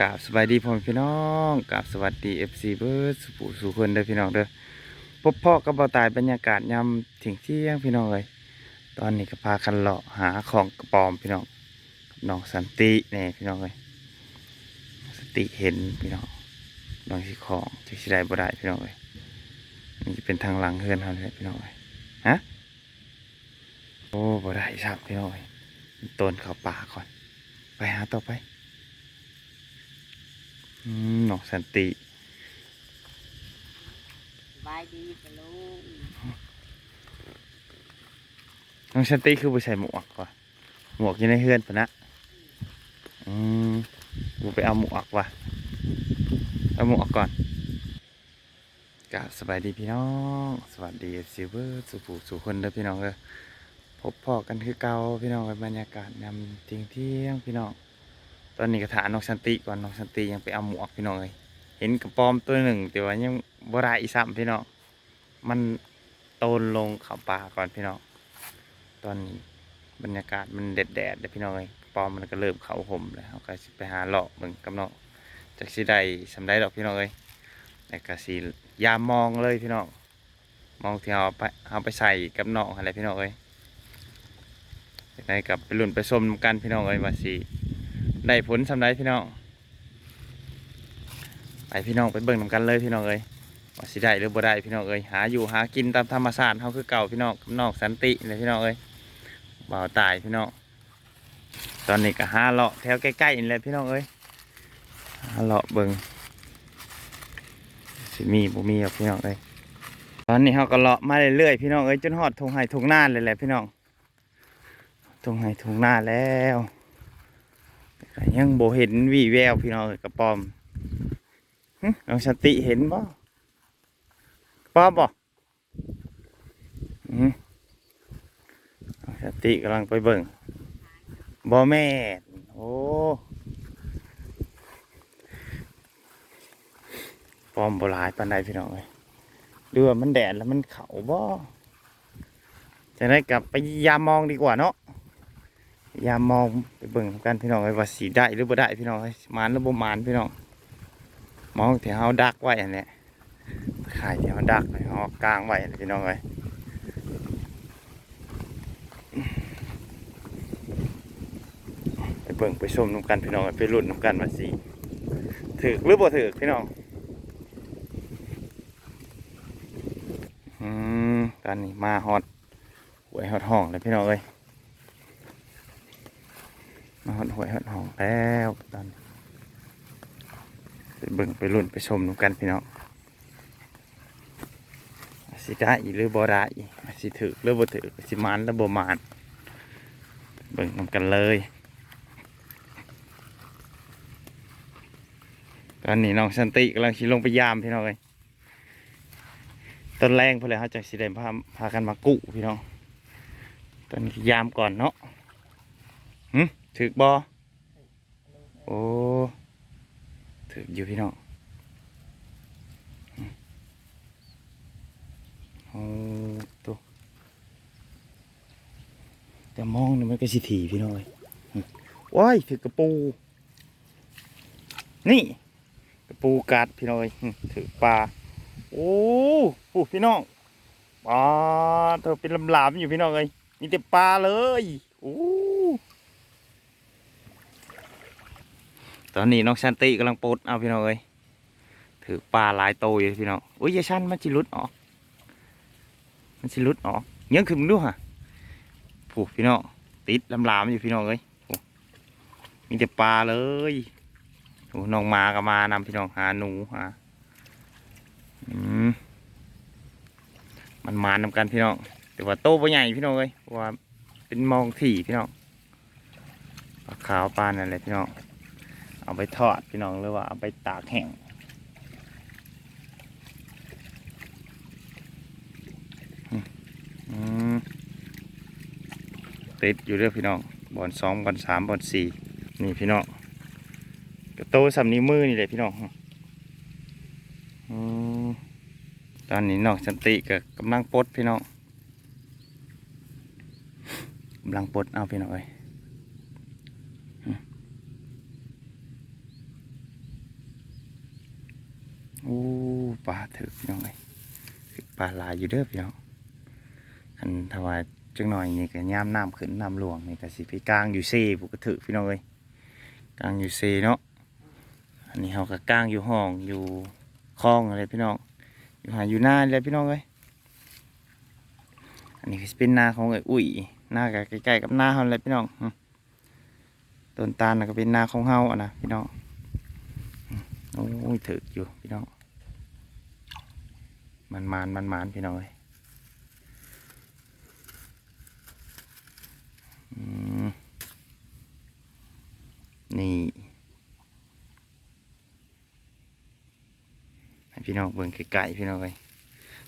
กราบสบายดีพ่อพี่น้องกราบสวัสดีเอฟซีเบิร์ดสุปุสุคนเด้อพี่น้องเด้อพบพ่อกับเบาตายบรรยากาศยามถึงเที่ยงพี่น้องเลยตอนนี้ก็พากันเลาะหาของกระปอมพี่น้องน้องสันติแน่พี่น้องเลยสติเห็นพี่น้องน้องสิของจะสิได้บ่ได้พี่น้องเลยนี่จะเป็นทางหลังเฮือนเขาเลยพี่น้องเลยฮะโอ้บ่ได้สับพี่น้องเลยต้นเขาป่าก่อน ไปหาต่อไป อืมน้องสันติบายดีปะลุงน้องสันติคือผู้ใส่หมวกว่ะหมวกอยู่ในเฮือนปะนะอืมกูไปเอาหมวกว่ะเอาหมวกก่อนกราบสบายดีพี่น้อง สวัสดีซิลเวอร์สุผูสุคนเด้อพี่น้องเด้อพบพ่อกันคือเก่าพี่น้องกับบรรยากาศยามเที่ยงเที่ยงๆพี่น้อง ตอนนี้ก็ถาน้องสันติก่อนน้องสันติยังไปเอาหมวกพี่น้องเลยเห็นกระปอมตัวหนึ่งแต่ว่ายังบ่ได้อีซ้ำพี่น้องมันโตนลงเขาป่าก่อนพี่น้องตอนนี้บรรยากาศมันแดดแดดเลยพี่น้องเลยปอมมันก็เริ่มเขาห่มแล้วเขาก็ไปหาเลาะเบิ่งกับน้องจากสิได้สำได้ดอกพี่น้องเลยแต่ก็สิยามองเลยพี่น้องมองที่เอาไปเอาไปใส่กับน้องอะไรพี่น้องเลยได้กับไปลุ่นไปส้มกันพี่น้องเลยว่าสิ ได้ผลสำได้พี่น้องไปพี่น้องไปเบิ่งนำกันเลยพี่น้องเลยว่าสิได้หรือบ่ได้พี่น้องเอ้ยหาอยู่หากินตามธรรมชาติเขาคือเก่าพี่น้องกับนอกสันติเลยพี่น้องเอ้ยบ่าวตายพี่น้องตอนนี้ก็หาเลาะแถวใกล้ๆนี่แหละพี่น้องเอ้ยหาเลาะเบิ่งสิมีบ่มีหรอพี่น้องเอ้ยตอนนี้เขาก็เลาะมาเรื่อยๆพี่น้องเอ้ยจนฮอดทงไห้ทงนานเลยแหละพี่น้องทงไห้ทงนานแล้ว ยังโบเห็นวีแววพี่น้องกระปอมหึน้องสติเห็นบ่ป้าบอกอืมสติกำลังไปเบิ่งบ่แม่โอ้ปอมบลายปานใดพี่น้องเอ้ยเรือว่ามันแดดแล้วมันเขาบ่จะได้กลับไปยามมองดีกว่าเนาะ ยามมองไปเบิ่งกันพี่น้องเอ้ยว่าสีได้หรือบ่ได้พี่น้องเอ้ยมานหรือบ่มานพี่น้องมองที่เฮาดักไว้อันเนี้ยขายที่มันดักเลยเอากลางไว้พี่น้องเลยไปเบิ่งไปชมน้ำกันพี่น้องไปรุ่นน้ำกันมาสิถือหรือบ่ถือพี่น้องอืมตอนนี้มาฮอตหวยฮอตห้องเลยพี่น้องเลย มาฮอตหวยฮอตห้องแล้วตอนไปเบิ่งไปรุ่นไปชมน้ำกันพี่น้องสิได้หรือบ่ได้สิถือหรือบ่ถือสิมานหรือบ่มานเบิ่งนำกันเลยตอนนี้น้องสันติกำลังขี่ลงไปยามพี่น้องเลยต้นแรงเพื่อเลยเขาจะสิได้พาพากันมากู้พี่น้องตอนนี้ยามก่อนเนาะ หึถือบอโอ้ถืออยู่พี่น้องโอ้ตัวแต่มองนี่มันก็สิถีพี่น้อยว้ายถือกระปู นี่ กระปูกัดพี่น้อยถือปลาโอ้โหพี่น้องปลาเธอเป็นลำลามอยู่พี่น้องเลยมีแต่ปลาเลยโอ้ ตอนนี้น้องชันติกำลังปลดเอาพี่น้องเลยถือปลาหลายโตวอยู่พี่น้องอุ้ยยาชันมันจิรุดออก มันสิลุดออกเงี้ยขึ้นมึงดูฮะผูกพี่น้องติดลำลามอยู่พี่น้องเอ้ยมีแต่ปลาเลยโอ้น้องมาก็มานำพี่น้องหาหนูหาอืมมันมานำกันพี่น้องแต่ว่าโตปใหญ่พี่น้องเอ้ยว่าเป็นมองถี่พี่น้องปลาขาวปลานั่นแหละพี่น้อง เอาไปทอดพี่น้องหรือว่าเอาไปตากแห้งติดอยู่เรื่อยพี่น้องบอลสองบอลสามบอลสี่นี่พี่น้องกระโตสำนิ้วมือนี่เลยพี่น้องอตอนนี้น้องสันติก็กำลังปดพี่น้องกำลังปดเอาพี่น้องเอ้ยอืม ปลาถึกพี่น้องเลยปลาลายอยู่เด้อพี่น้องอันถวายจังหน่อยนี่ก็ย่ามน้ำขึ้นน้ำหลวงนี่ก็สิไปกลางอยู่เซ่ผูกระถึกพี่น้องเลยกลางอยู่เซ่เนาะอันนี้เขาก็กลางอยู่ห้องอยู่คลองอะไรพี่น้องอยู่หาอยู่หน้าเลยพี่น้องเลยอันนี้ก็สิเป็นนาของไอ้อุ้ยหน้าก็ใกล้ๆกับหน้าเขาเลยพี่น้องต้นตาลน่ะก็เป็นนาของเฮาอะนะพี่น้องโอ้ยถึกอยู่พี่น้อง มันมานมันมานพี่น้องเอ้ยนี่พี่น้องเบิ่งไกลๆพี่น้องเลย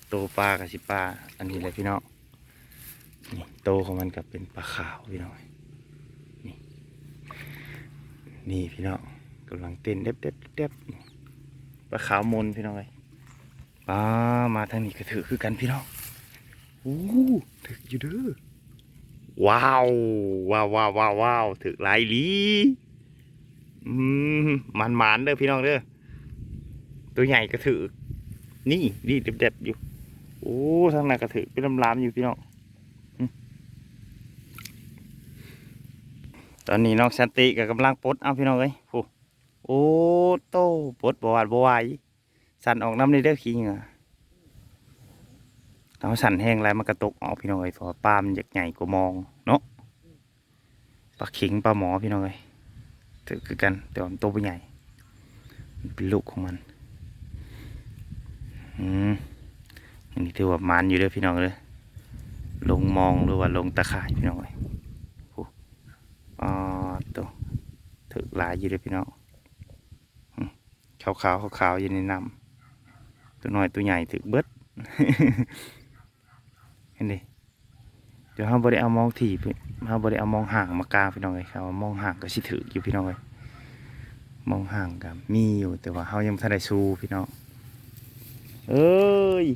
โตปลากับสิปลาอันนี้เลยพี่น้องนี่โตของมันกับเป็นปลาขาวพี่น้องเอ้ยนี่นี่พี่น้องกำลังเต้นเด็บเด็บเด็บปลาขาวมนพี่น้องเลย ปลามาทางนี้ก็ถือคือกันพี่น้องโอ้ถืออยู่เด้อว้าวว้าวว้าวว้าวว้าวถือหลายอีหลีอืมมันหมานๆเด้อพี่น้องเด้อตัวใหญ่ก็ถือนี่นี่เด็บๆอยู่โอ้ทางนั้นก็ถือเป็นลำลามๆอยู่พี่น้องอืมตอนนี้น้องสันติก็กำลังปลดเอาพี่น้องเอ้ยโอ้โอ้โตปลดบวาดบวาย สั่นออกน้ำในเด้อขี้เหงาเอาสั่นแห้งไรมันกระตกออกพี่น้องเอ้ยพอปลามันใหญ่ใหญ่กว่ามองเนาะปลาข็งปลาหมอพี่น้องเอ้ยถือคือกันแต่ว่ามันตัวบ่ใหญ่มันเป็นลูกของมันอืมอันนี้ถือว่ามันอยู่เด้อพี่น้องเลยลงมองหรือว่าลงตะข่ายพี่น้องเลยโอ้อ่าตัวถือหลายอยู่เด้อพี่น้องขาวๆขาวๆอยู่ในน้ำ ตัวน้อยตัวใหญ่ถือเบิดเห็นดิเดี๋ยวเราบริเอามองถี่พี่เราบริเอามองห่างมากลางพี่น้องเลยครับว่ามองห่างก็สิถืออยู่พี่น้องเลยมองห่างกับมีอยู่แต่ว่าเขายังไม่ทันได้สู้พี่น้องเอ้ย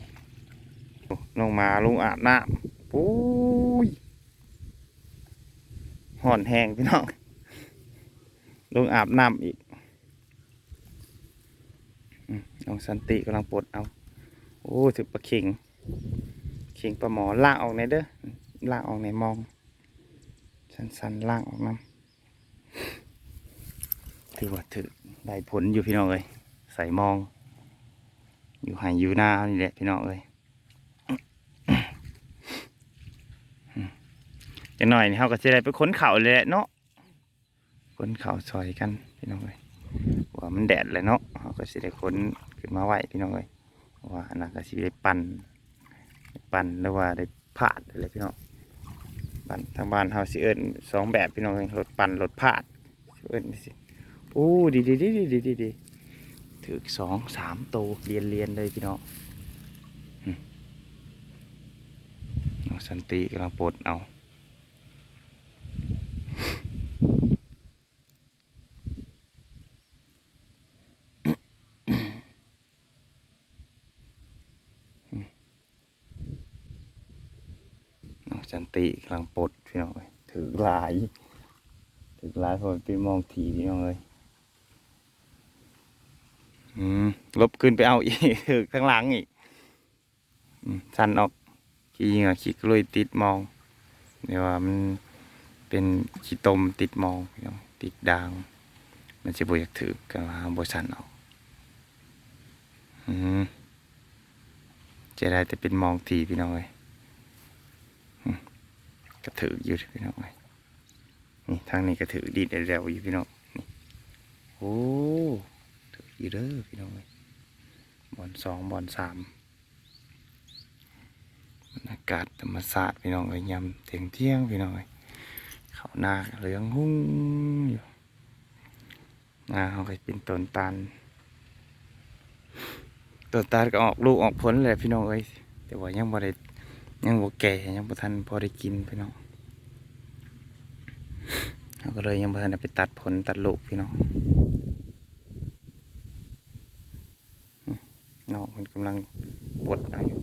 ลงมาลงอาบน้ำโอ้ยห่อนแห้งพี่น้องลงอาบน้ำอีกอืม น้องสันติกำลังปลดเอา โอ้ถึงปลาเข่งเข่งปลาหมอล่างออกในเด้อล่างออกในมอง สันๆล่างออกน้ำถือว่าถือได้ผลอยู่พี่น้องเลยใส่มอง อยู่หายอยู่หน้านี่แหละพี่น้องเอ้ยจะหน่อยนี่เขาก็จะได้ไปค้นเข่าเลยแหละเนาะค้นเข่าซอยกันพี่น้องเอ้ยว่ามันแดดเลยเนาะเขาก็จะได้ค้น ขึ้นมาไหวพี่น้องเอ้ยว่าอนนั้นก็สิได้ปั่นปั่นหรือว่าได้ผาดอะไรพี่น้องปั่นทางบ้านเขาสิเอิญสองแบบพี่น้องเอ้ยรถปั่นรถผาดเอิญสิโอ้ดีดีดีดีดีดีดีถือสองสามโตเรียนเรียนเลยพี่น้องอืมน้องสันติกำลังปลดเอา น้องสันติกำลังปลดพี่น้องเอ้ยถือหลาย ถือหลายคนไปมองทีพี่น้องเลยอืมลบขึ้นไปเอาอีกถึกข้างหลังอีกสั่นออกขี้เหงื่อขี้กลุยติดมองเดี๋ยว่ามันเป็นขี้ตมติดมองพี่น้องติดด่าง มันจะบอยากถือกันว่าบสั่นออกอืมจะได้แต่เป็นมองทีพี่น้องเลย กระถืออยู่พี่น้องเลยนี่ทางนี้กระถือดีดเร็วอยู่พี่น้องนี่โอ้ถืออยู่เด้อพี่น้องเอ้ยบอลสองบอลสามบรรยากาศธรรมศาสตร์พี่น้องเอ้ยยำเที่ยงเที่ยงพี่น้องเอ้ยเขาหน้าเหลืองหุ้งอยู่หน้าเขาก็เป็นต้นตาลต้นตาลก็ออกลูกออกผลเลยพี่น้องเอ้ยแต่ว่ายังบ่ได้ ยังบ่แก่ยังบ่ทันพอได้กินพี่น้องเขาก็เลยยังบ่ทันไปตัดผลตัดลูกพี่น้องน้องมันกำลังปวดเอาอยู่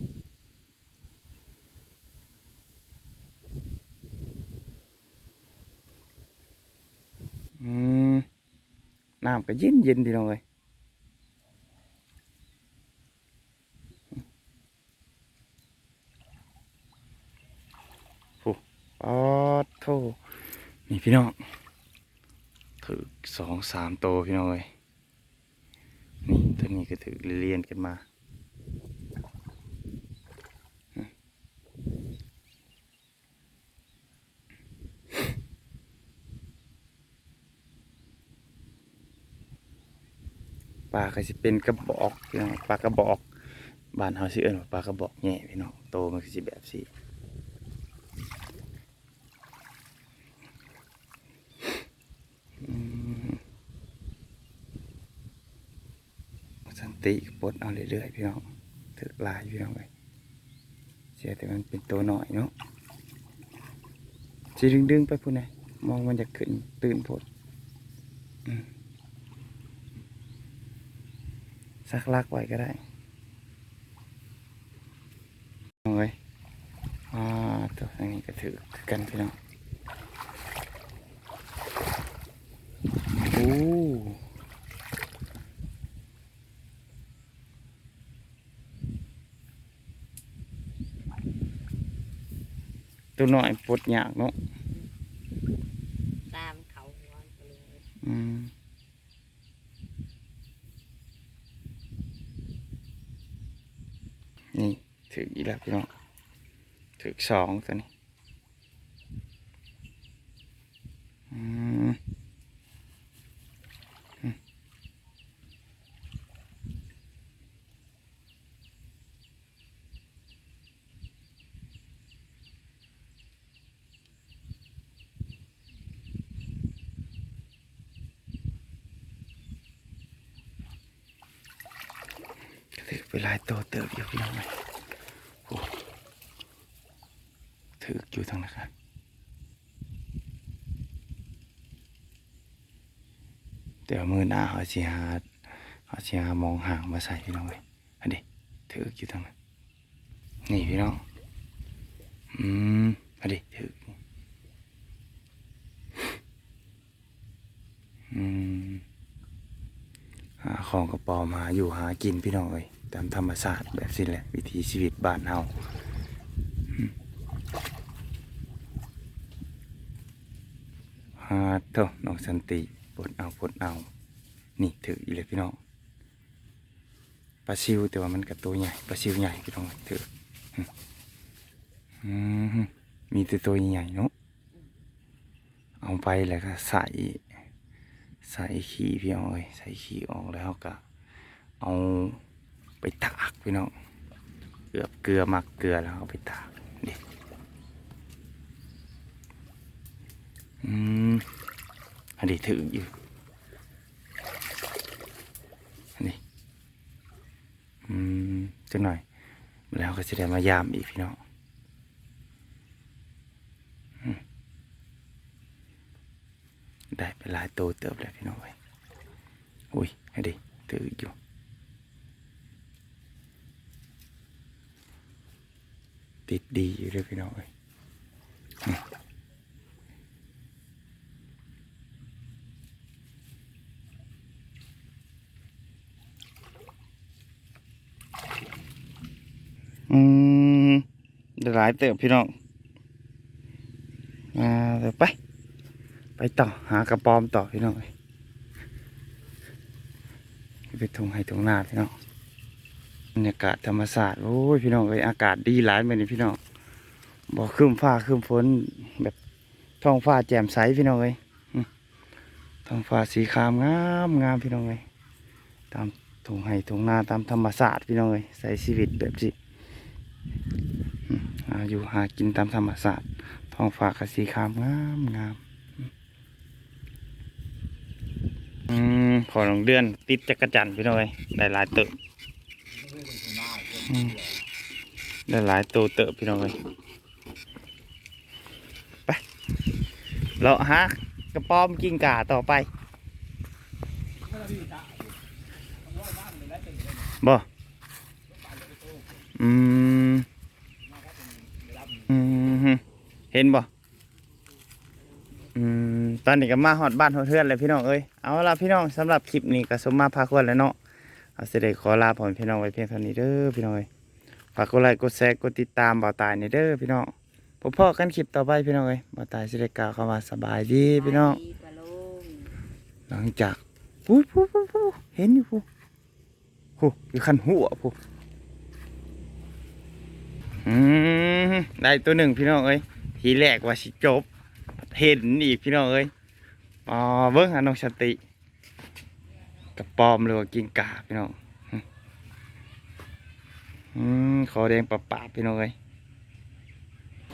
น้ำก็เย็นเย็นพี่น้องเลย ปอดโทนี่ พี่น้องถือสองสามโตพี่น้องเลยนี่ตัวนี้ก็ถือเรียนกันมาปลาก็จะเป็นกระบอกพี่น้องปลากระบอก บ้านเฮาสิเอิ้นว่าปลากระบอกแง่พี่น้องโตมันก็สิแบบสี อืมสัน ติปลดเอาเรื่อยๆพี่น้องถือลายพี่น้องเลยเสียแต่มันเป็นตัวหน่อยเนาะจีดึงดึงๆไปพูดไงมองมันจะขึ้นตื่นโพดสักลักไว้ก็ได้เอาไว้อ่าตัวนี้ก็ถือคือกันพี่น้องโอ้ ตัวน้อยปลดยากเนาะตามเขาหัวปลุงอืมนี่ถืออีกแล้วพี่น้องถือสองตัวนี้ ไปลายตัวเติบอยู่พี่น้องเลยโอ้ถืออยู่ทางนะครับเดี๋ยวมือหน้าเขาสิหาเขาสิหามองห่างมาใส่พี่น้องเลยอันนี้ถืออยู่ทางนั้นนี่พี่น้อง อืมอันนี้ถืออืมหาของกระป๋อมาอยู่หากินพี่น้องเลย ตามธรรมชาติแบบสิแหละ วิถีชีวิตบ้านเฮาฮาเถอะน้องสันติปลดเอาปลดเอา นี่ถืออีเลยพี่น้องปลาซิวแต่ว่ามันกับตัวใหญ่ปลาซิวใหญ่พี่น้องถืออืมอืมมีแต่ตัวใหญ่เนาะเอาไปแล้วก็ใส่ใส่ขี้พี่น้องเอ้ยใส่ขี้ออกแล้วก็เอา ไปตากพี่น้องเกลือเกลือมักเกลือแล้วเอาไปตากนี่อืมอันนี้ถืออยู่อันนี้อืมจังหน่อย แล้วก็จะได้มายามอีกพี่น้องได้ไปหลายตัวเติบแล้วพี่น้องเอ้ยอุ้ยให้ดิถืออยู่ ติดดีอยู่เลยพี่น้องเอ้ยอืมอืมหลายเติบพี่น้องอ่าเดี๋ยวไป ไปต่อหากระปอมต่อพี่น้องเอ้ยไปทงให้ทงนาพี่น้อง รรยากาศธรรมศาสตร์โอ้ยพี่น้องเอ้ยอากาศดีหลายเหมือนพี่น้องบอกครึ้มฟ้าครึ้มฝนแบบท้องฟ้าแจ่มใสพี่น้องเอ้ยท้องฟ้าสีครามงามงามพี่น้องเอ้ยตามทงให้ทงนาตามธรรมศาสตร์พี่น้องเอ้ยใส่ชีวิตแบบสิอยู่หากินตามธรรมศาสตร์ท้องฟ้าก็สีครามงามงามอืมขอลงเดือนติดจักรจันทร์พี่น้อยได้หลายเติบอืม ได้หลายตัวเติบพี่น้องเลยไปเราหากระป้อมกิ้งก่าต่อไปบ่อืมอืมเห็นบ่อืมตอนนี้ก็มาฮอดบ้านฮอดเทือนเลยพี่น้องเอ้ย เอาละพี่น้องสำหรับคลิปนี้ก็สมมาพาควรแล้วเนาะ เอาเสด็จขอลาพ่อแม่พี่น้องไว้เพียงเท่านี้เด้อพี่น้องเอ้ยฝากกดไลค์กดแชร์กดติดตามบ่าวตายนี่เด้อพี่น้องพบพ่อกันคลิปต่อไปพี่น้องเอ้ยบ่ตายเสิได้กล่าวคำว่าสบายดีพี่น้องหลังจากพูดพูดพูดพูดเห็นอยู่พูดพูดอยู่คันหัวพูดอืมได้ตัวหนึ่งพี่น้องเอ้ยทีแรกว่าสิจบเห็นอีกพี่น้องเอ้ยอ๋อเบิ้งหาน้องสติ กระปอมหรือว่ากินกาพี่น้องอืมขอแดงปะปาพี่น้องเอ้ย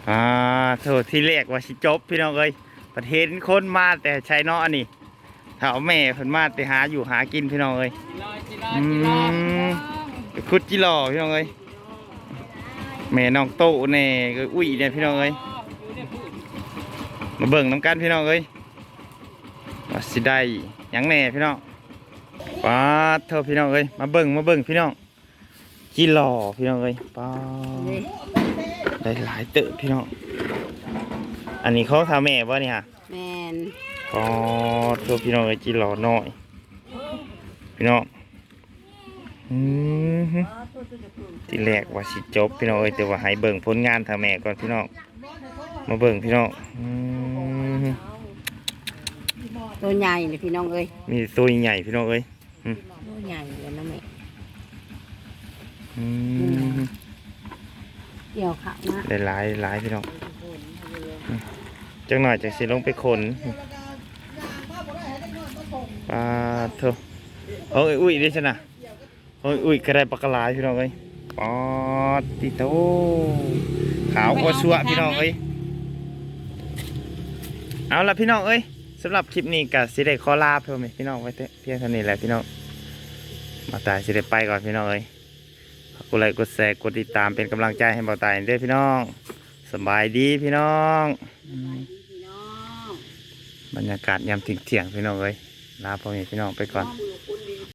อ่าโทษที่แรกว่าสิจบพี่น้องเอ้ยประเทศคนมาแต่ใช้นอันนี้ถ้าเอาแม่เพิ่นมาไปหาอยู่หากินพี่น้องเอ้ยอืมคุดจิหล่อพี่น้องเอ้ยแม่น้องโตแน่ก็อุ้ยเนี่ยพี่น้องเอ้ยมาเบิ่งน้ำกันพี่น้องเอ้ยว่าสิได้ยังแน่พี่น้อง ป้าดเท่าพี่น้องเอ้ยมาเบิ่งมาเบิ่งพี่น้องจิหล่อพี่น้องเอ้ยป้าดนี่ได้หลายเติบพี่น้องอันนี้เขาทำแม่ป่ะนี่ฮะแมนก็ตัวพี่น้องไอ้จีหล่อน้อย พี่น้องอืมฮึที่แรกว่าสิจบพี่น้องเอ้ยแต่ว่าให้เบิ่งผลงานทางแม่ก่อนพี่น้องมาเบิ่งพี่น้องอืมฮึตัวใหญ่เลยพี่น้องเอ้ยมีตัวใหญ่พี่น้องเอ้ย ตัวใหญ่เลยนะแม่อืมฮึเกี่ยวขามาได้หลายหลายพี่น้องจังหน่อยจากสิลงไปขนปลาเถอะเอาไอ้อุ้ยดิฉันนะเอาไอ้อุ้ยกระไรปลากระลายพี่น้องเอ้ยปอดติโตขาวกว่าชัวพี่น้องเอ้ยเอาละพี่น้องเอ้ย สำหรับคลิปนี้กับสิได้ขอลาเพิ่มพี่น้องไว้เถอะเพียงเท่านี้แหละพี่น้องมาตายสิได้ไปก่อนพี่น้องเอ้ยฝากกดไลค์กดแชร์กดติดตามเป็นกำลังใจให้เบาตายด้วยพี่น้องสบายดีพี่น้องอืมพี่น้องบรรยากาศยามถึงเที่ยงๆพี่น้องเอ้ยลาพ่อแม่พี่น้องไปก่อนมือกุ